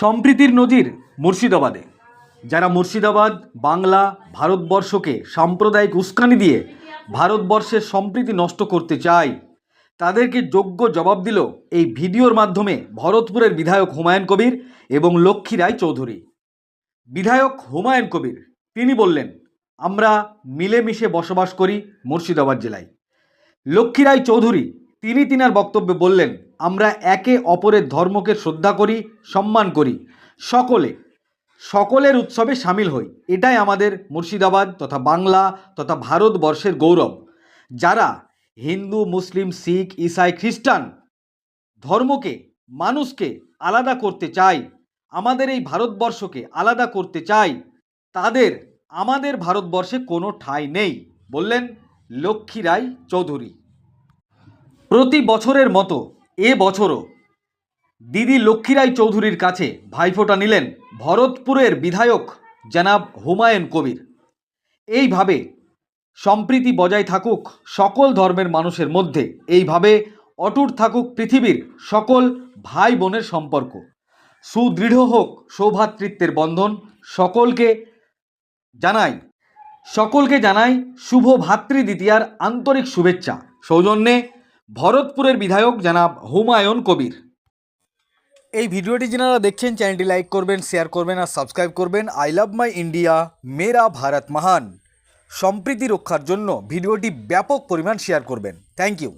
সম্প্রীতির নজির মুর্শিদাবাদে। যারা মুর্শিদাবাদ, বাংলা, ভারতবর্ষকে সাম্প্রদায়িক উস্কানি দিয়ে ভারতবর্ষের সম্প্রীতি নষ্ট করতে চায়, তাদেরকে যোগ্য জবাব দিল এই ভিডিওর মাধ্যমে ভরতপুরের বিধায়ক হুমায়ুন কবির এবং লক্ষ্মী রায় চৌধুরী বিধায়ক হুমায়ুন কবির, তিনি বললেন, আমরা মিলেমিশে বসবাস করি মুর্শিদাবাদ জেলায়। লক্ষ্মী রায় চৌধুরী তিনি তিনার বক্তব্যে বললেন আমরা একে অপরের ধর্মকে শ্রদ্ধা করি, সম্মান করি। সকলে, সকলের উৎসবে সামিল হই। এটাই আমাদের মুর্শিদাবাদ তথা বাংলা তথা ভারতবর্ষের গৌরব। যারা হিন্দু, মুসলিম, শিখ, ইসাই, খ্রিস্টান ধর্মকে, মানুষকে আলাদা করতে চাই, আমাদের এই ভারতবর্ষকে আলাদা করতে চাই, তাদের, আমাদের ভারতবর্ষে কোনো ঠাঁই নেই, বললেন লক্ষ্মী রায় চৌধুরী। প্রতি বছরের মতো এ বছরও দিদি লক্ষ্মী রায় চৌধুরীর কাছে ভাইফোঁটা নিলেন ভরতপুরের বিধায়ক জনাব হুমায়ুন কবির। এইভাবে সম্প্রীতি বজায় থাকুক সকল ধর্মের মানুষের মধ্যে, এইভাবে অটুট থাকুক পৃথিবীর সকল ভাই বোনের সম্পর্ক। সুদৃঢ় হোক সৌভাতৃত্বের বন্ধন, সকলকে জানাই সকলকে জানাই শুভ ভাতৃ দ্বিতীয়ার আন্তরিক শুভেচ্ছা। সৌজন্যে ভরতপুরের বিধায়ক জানাব হুমায়ুন কবির। এই ভিডিওটি যারা দেখছেন, চ্যানেলটি লাইক করবেন, শেয়ার করবেন আর সাবস্ক্রাইব করবেন আই লাভ মাই ইন্ডিয়া, মেরা ভারত মহান। সম্প্রীতি রক্ষার জন্য ভিডিওটি ব্যাপক পরিমাণ শেয়ার করবেন। Thank you.